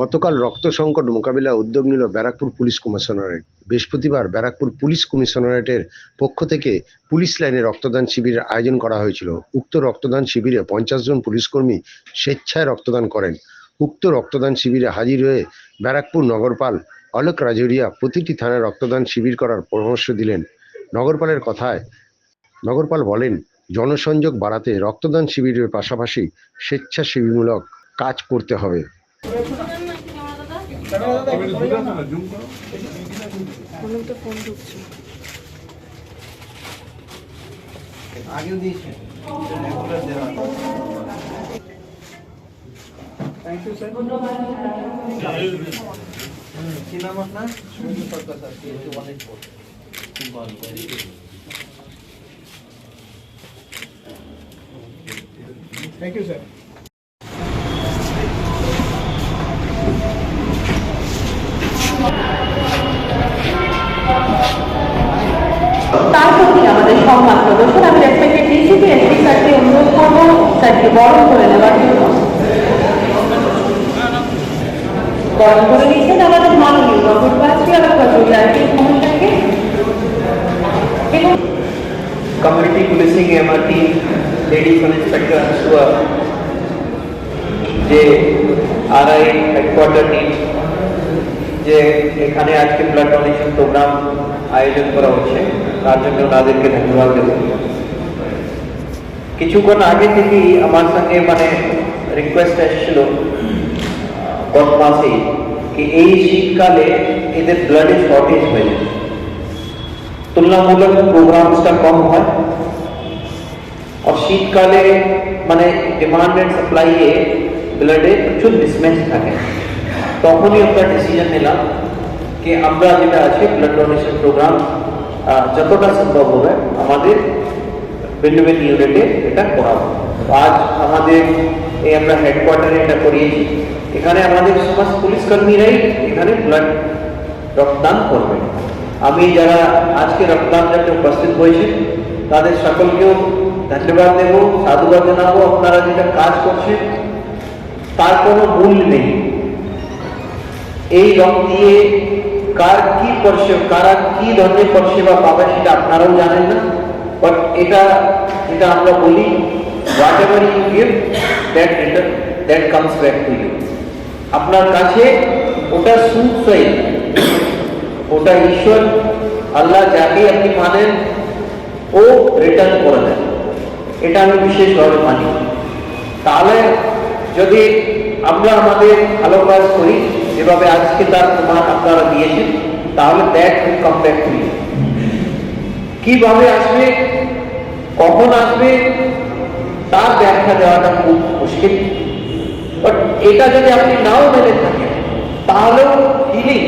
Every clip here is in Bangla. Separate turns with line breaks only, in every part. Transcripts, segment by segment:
গতকাল রক্ত সংকট মোকাবিলা উদ্যোগ নিল ব্যারাকপুর পুলিশ কমিশনারেট। বৃহস্পতিবার ব্যারাকপুর পুলিশ কমিশনারেটের পক্ষ থেকে পুলিশ লাইনে রক্তদান শিবিরের আয়োজন করা হয়েছিল। উক্ত রক্তদান শিবিরে পঞ্চাশ জন পুলিশকর্মী স্বেচ্ছায় রক্তদান করেন। উক্ত রক্তদান শিবিরে হাজির হয়ে ব্যারাকপুর নগরপাল অলোক রাজরিয়া প্রতিটি থানায় রক্তদান শিবির করার পরামর্শ দিলেন। নগরপালের কথায়, নগরপাল বলেন, জনসংযোগ বাড়াতে রক্তদান শিবিরের পাশাপাশি স্বেচ্ছাসেবীমূলক কাজ করতে হবে
অনেক তো ফোন ঢুকছে
আগেও দিয়েছেন রেগুলার দেওয়া থ্যাংক ইউ স্যার কি নাম আপনার Sunil Sarkar sir PhD one eight four thank you sir
তার প্রতি আমাদের সম্মান প্রদর্শন আমি রেসপেক্টেড ডিসিপি এসপি স্যারকে অনুরোধ করবো স্যারকে বরণ করে নেওয়ার জন্য বরণ করে নিয়েছেন আমাদের মাননীয় গভর্নমেন্ট আলোক রাজুরিয়াকে অনুষ্ঠানকে এবং
community policing MRT lady sub inspector Ansua যে আরআই হেডকোয়ার্টার টিম যে এখানে আজকে ব্লাড ডোনেশন প্রোগ্রাম আয়োজন করা হচ্ছে তার জন্য ওনাদেরকে ধন্যবাদ দেব কিছুক্ষণ আগে থেকেই আমার সঙ্গে মানে রিকোয়েস্ট এসেছিল গত মাসেই কি এই শীতকালে এদের ব্লাডের শর্টেজ হয়ে যায় তুলনামূলক প্রোগ্রামসটা কম হয় আর শীতকালে মানে ডিমান্ড অ্যান্ড সাপ্লাইয়ে ব্লাডে প্রচুর মিসম্যাচ থাকে তখনই আমরা ডিসিশন নিলাম কি আমরা যেটা আছে ব্লাড ডোনেশন প্রোগ্রাম যতটা সম্ভব হবে। আমাদের ভিন্ন ইউনিটে এটা করাবো আজ আমাদের এই আমরা হেডকোয়ার্টারে এটা করিয়েছি এখানে আমাদের সমস্ত পুলিশ কর্মীরাই এখানে ব্লাড রক্তদান করবে আমি যারা আজকে রক্তদান জন্য উপস্থিত হয়েছে তাদের সকলকেও ধন্যবাদ দেব সাধুবাদ জানাব আপনারা যেটা কাজ করছেন তার কোনো মূল্য নেই এই রক্ত দিয়ে কার কি পরিষেবা, কারা কি ধরনের পরিষেবা পাবে সেটা আপনারাও জানেন না। বাট এটা এটা আমরা বলি whatever you give that that comes back to you আপনার কাছে ওটা সুখ ওটা ঈশ্বর, আল্লাহ যাকে আপনি মানেন, ও রিটার্ন করে দেন। এটা আমি বিশেষভাবে মানি। তাহলে যদি আমরা আমাদের ভালো কাজ করি যেভাবে আজকে তার প্রমাণ আপনারা দিয়েছেন, তাহলে that will come back to you কীভাবে আসবে, কখন আসবে, তার ব্যাখ্যা দেওয়াটা খুব মুশকিল। বাট এটা যদি আপনি নাও মেনে থাকেন, তাহলেও ফিলিং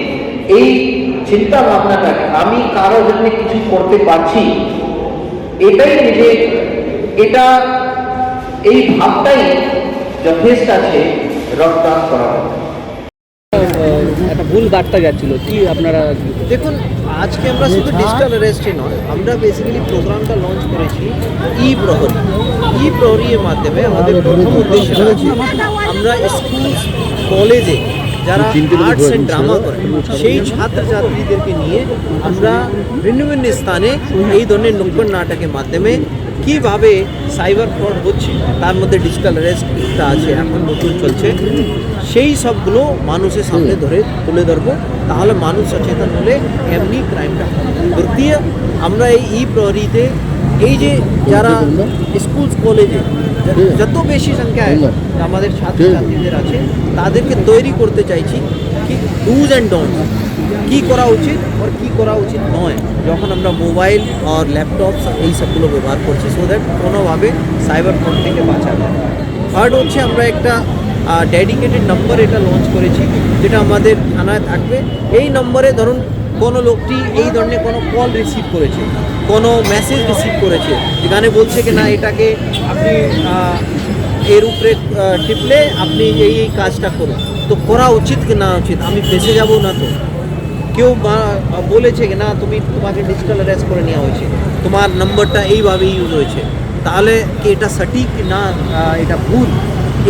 এই চিন্তা ভাবনাটাকে আমি কারও জন্য কিছু করতে পারছি, এটাই নিজে, এটা, এই ভাবটাই যথেষ্ট আছে রক্তদান করা
ভুল বার্তা যাচ্ছিল কি আপনারা
দেখুন আজকে আমরা শুধু ডিজিটাল অ্যারেস্টে নয় আমরা বেসিক্যালি প্রোগ্রামটা লঞ্চ করেছি ই প্রহরী ই প্রহরীর মাধ্যমে আমাদের প্রথম উদ্দেশ্য আছে আমরা স্কুল কলেজে যারা আর্টস অ্যান্ড ড্রামা করে সেই ছাত্রছাত্রীদেরকে নিয়ে আমরা ভিন্ন ভিন্ন স্থানে এই ধরনের নুক্কড় নাটকের মাধ্যমে কীভাবে সাইবার ফ্রড হচ্ছে, তার মধ্যে ডিজিটাল অ্যারেস্টটা আছে, এখন নতুন চলছে, সেই সবগুলো মানুষের সামনে ধরে তুলে ধরবো, তাহলে মানুষ সচেতন হলে এমনি ক্রাইমটা দ্বিতীয় আমরা এই ই প্রহরীতে, এই যে যারা স্কুল কলেজে যত বেশি সংখ্যায় আমাদের ছাত্রছাত্রীদের আছে, তাদেরকে তৈরি করতে চাইছি, কি ডুজ অ্যান্ড ডোন্ট কি করা উচিত আর কি করা উচিত নয়। যখন আমরা মোবাইল আর ল্যাপটপ এই সবগুলো ব্যবহার করছি সো দ্যাট কোনোভাবে সাইবার ফ্রড থেকে বাঁচা যায় থার্ড হচ্ছে আমরা একটা ডেডিকেটেড নম্বর এটা লঞ্চ করেছি, যেটা আমাদের থানায় থাকবে। এই নম্বরে ধরুন কোনো লোকটি এই ধরনের কোনো কল রিসিভ করেছে, কোনো মেসেজ রিসিভ করেছে, যেখানে বলছে কি না, এটাকে আপনি এর উপরে টিপলে আপনি এই এই কাজটা করুন। তো করা উচিত কি না উচিত? আমি ফেসে যাব না তো। কেউ বলেছে কি, না, তুমি তোমাকে ডিজিটাল অ্যারেস্ট করে নেওয়া হয়েছে। তোমার নম্বরটা এইভাবে ইউজ হয়েছে। তাহলে কি এটা সঠিক না এটা ভুল?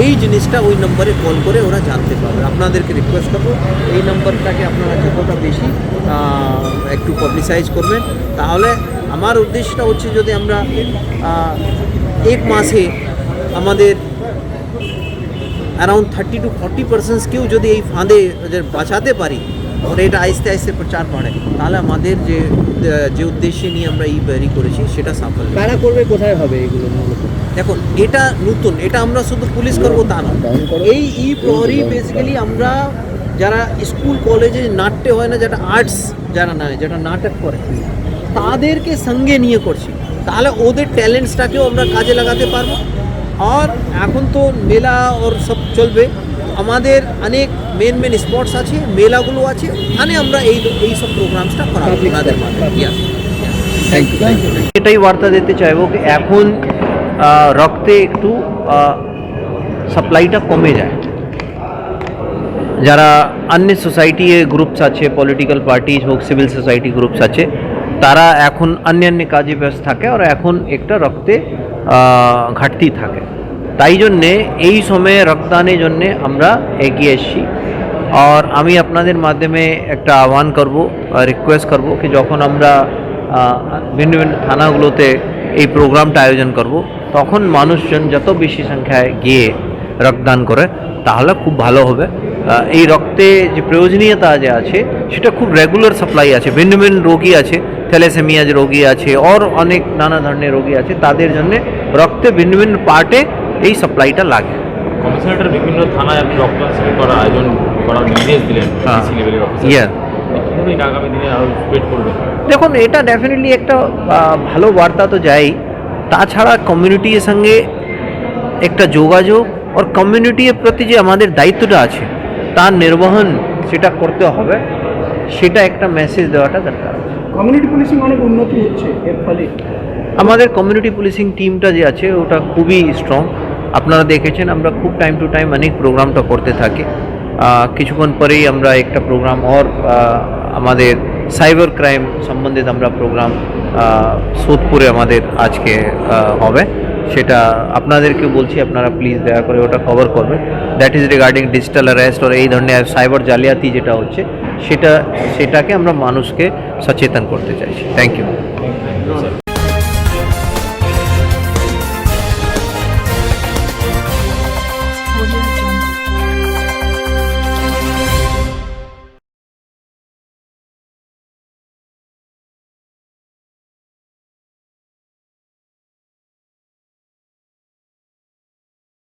এই জিনিসটা ওই নম্বরে কল করে ওরা জানতে পারবে। আপনাদেরকে রিকোয়েস্ট করব, এই নম্বরটাকে আপনারা যতটা বেশি একটু পাবলিসাইজ করবেন। তাহলে আমার উদ্দেশ্যটা হচ্ছে যদি আমরা এক মাসে আমাদের অ্যারাউন্ড থার্টি টু ফর্টি পার্সেন্টসকেও যদি এই ফাঁদে বাঁচাতে পারি ওরা এটা আস্তে আস্তে প্রচার বাড়ে তাহলে আমাদের যে যে উদ্দেশ্যে নিয়ে আমরা ই তৈরি করেছি সেটা সাফল্য।
কারা করবে কোথায় হবে এগুলো
দেখুন এটা নতুন এটা আমরা শুধু পুলিশ করব তা না এই ই প্রহরী বেসিক্যালি আমরা যারা স্কুল কলেজে নাট্যে হয় না যেটা আর্টস যারা নয় যেটা নাটক করে তাদেরকে সঙ্গে নিয়ে করছি। তাহলে ওদের ট্যালেন্টসটাকেও আমরা কাজে লাগাতে পারব। আর এখন তো মেলা ওর সব চলবে। আমাদের অনেক মেন মেন স্পটস আছে মেলাগুলো আছে ওখানে আমরা এই এই সব প্রোগ্রামসটা করাবো ওনাদের মাধ্যমে। এটাই বার্তা দিতে চাইব কি এখন রক্তে একটু সাপ্লাইটা কমে যায়। যারা অন্য সোসাইটি গ্রুপস আছে পলিটিক্যাল পার্টিজ হোক সিভিল সোসাইটি গ্রুপস আছে তারা এখন অন্য অন্য কাজে ব্যস্ত থাকে আর এখন একটা রক্তে ঘাটতি থাকে। তাই জন্যে এই সময়ে রক্তদানের জন্যে আমরা এগিয়ে এসেছি। আর আমি আপনাদের মাধ্যমে একটা আহ্বান করব রিকোয়েস্ট করব কি যখন আমরা ভিন্ন ভিন্ন থানাগুলোতে এই প্রোগ্রামটা আয়োজন করব, তখন মানুষজন যত বেশি সংখ্যায় গিয়ে রক্তদান করে, তাহলে খুব ভালো হবে। এই রক্তে যে প্রয়োজনীয়তা যে আছে, সেটা খুব রেগুলার সাপ্লাই আছে। ভিন্ন ভিন্ন রোগী আছে থ্যালাসেমিয়া যে রোগী আছে ওর অনেক নানা ধরনের রোগী আছে, তাদের জন্য রক্তে ভিন্ন ভিন্ন পার্টে এই সাপ্লাইটা লাগে।
কমিশনারেটের বিভিন্ন থানায় আপনি রক্তদান শিবির করার আয়োজন করার নির্দেশ দিলেন
হ্যাঁ।
আগামী দিনে করবেন
দেখুন এটা ডেফিনেটলি একটা ভালো বার্তা তো যাই। তাছাড়া কমিউনিটির সঙ্গে একটা যোগাযোগ আর কমিউনিটির প্রতি যে আমাদের দায়িত্বটা আছে তার নির্বহন সেটা করতে হবে সেটা একটা মেসেজ দেওয়াটা দরকার।
কমিউনিটি পুলিশিং অনেক উন্নতি হচ্ছে এর ফলে।
আমাদের কমিউনিটি পুলিশিং টিমটা যে আছে ওটা খুবই স্ট্রং আপনারা দেখেছেন, আমরা খুব টাইম টু টাইম অনেক প্রোগ্রামটা করতে থাকি। কিছুক্ষণ পরেই আমরা একটা প্রোগ্রাম ওর আমাদের সাইবার ক্রাইম সম্বন্ধিত আমরা প্রোগ্রাম সোদপুরে আমাদের আজকে হবে। সেটা আপনাদেরকে বলছি, আপনারা প্লিজ দয়া করে ওটা কভার করবেন। That is regarding digital arrest আর এই ধরনের সাইবার জালিয়াতি যেটা হচ্ছে, সেটা, সেটাকে আমরা মানুষকে সচেতন করতে চাইছি। Thank you